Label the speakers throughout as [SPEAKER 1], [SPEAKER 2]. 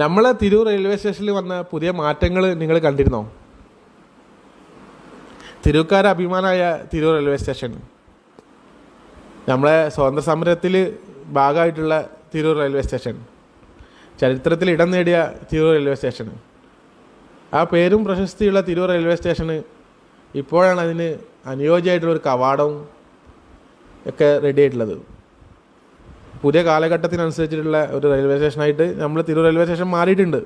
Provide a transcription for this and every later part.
[SPEAKER 1] നമ്മളെ തിരൂർ റെയിൽവേ സ്റ്റേഷനിൽ വന്ന പുതിയ മാറ്റങ്ങൾ നിങ്ങൾ കണ്ടിരുന്നോ? തിരൂക്കാര അഭിമാനമായ തിരൂർ റെയിൽവേ സ്റ്റേഷൻ നമ്മളെ സ്വാതന്ത്ര്യ സമരത്തിൽ ഭാഗമായിട്ടുള്ള തിരൂർ റെയിൽവേ സ്റ്റേഷൻ ചരിത്രത്തിൽ ഇടം നേടിയ തിരൂർ റെയിൽവേ സ്റ്റേഷൻ ആ പേരും പ്രശസ്തിയുള്ള തിരൂർ റെയിൽവേ സ്റ്റേഷന് ഇപ്പോഴാണ് അതിന് അനുയോജ്യമായിട്ടുള്ള ഒരു കവാടവും ഒക്കെ റെഡി ആയിട്ടുള്ളത്. പുതിയ കാലഘട്ടത്തിനനുസരിച്ചിട്ടുള്ള ഒരു റെയിൽവേ സ്റ്റേഷനായിട്ട് നമ്മൾ തിരൂർ റെയിൽവേ സ്റ്റേഷൻ മാറിയിട്ടുണ്ട്.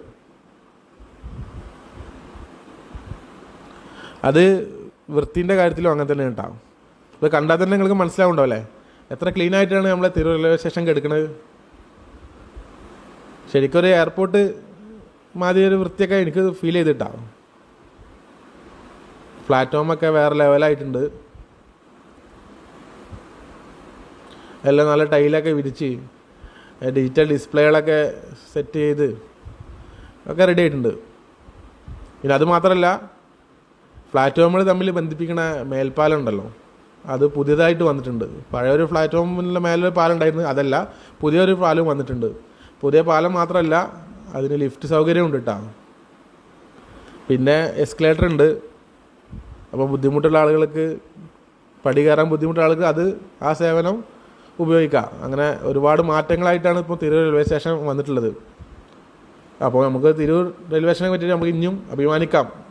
[SPEAKER 1] അത് വൃത്തിന്റെ കാര്യത്തിലും അങ്ങനെ തന്നെ ഉണ്ടാവും ഇത് കണ്ടാൽ തന്നെ നിങ്ങൾക്ക് മനസ്സിലാവുണ്ടാവും അല്ലേ? എത്ര ക്ലീൻ ആയിട്ടാണ് നമ്മൾ തിരൂർ റെയിൽവേ സ്റ്റേഷൻ എടുക്കുന്നത് ശരിക്കും ഒരു എയർപോർട്ട് മാതിരി ഒരു വൃത്തിയൊക്കെ എനിക്ക് ഫീൽ ചെയ്തിട്ടാവും പ്ലാറ്റ്ഫോമൊക്കെ വേറെ ലെവലായിട്ടുണ്ട് എല്ലാം നല്ല ടൈലൊക്കെ വിരിച്ച് ഡിജിറ്റൽ ഡിസ്പ്ലേകളൊക്കെ സെറ്റ് ചെയ്ത് ഒക്കെ റെഡി ആയിട്ടുണ്ട്. പിന്നെ അത് മാത്രമല്ല പ്ലാറ്റ്ഫോമുകൾ തമ്മിൽ ബന്ധിപ്പിക്കുന്ന മേൽപ്പാലം ഉണ്ടല്ലോ അത് പുതിയതായിട്ട് വന്നിട്ടുണ്ട്. പഴയ ഒരു പ്ലാറ്റ്ഫോമിന്റെ മേലൊരു പാലം ഉണ്ടായിരുന്നു അതല്ല പുതിയൊരു പാലം വന്നിട്ടുണ്ട്. പുതിയ പാലം മാത്രമല്ല അതിന് ലിഫ്റ്റ് സൗകര്യം ഉണ്ട് കേട്ടോ പിന്നെ എസ്കലേറ്റർ ഉണ്ട്. അപ്പോൾ ബുദ്ധിമുട്ടുള്ള ആളുകൾക്ക് പടി കയറാൻ ബുദ്ധിമുട്ടുള്ള ആൾക്ക് അത് ആ സേവനം ഉപയോഗിക്കാം. അങ്ങനെ ഒരുപാട് മാറ്റങ്ങളായിട്ടാണ് ഇപ്പോൾ തിരൂർ റെയിൽവേ സ്റ്റേഷൻ വന്നിട്ടുള്ളത്. അപ്പോൾ നമുക്ക് തിരൂർ റെയിൽവേ സ്റ്റേഷനെ പറ്റി നമുക്ക് ഇനിയും അഭിമാനിക്കാം.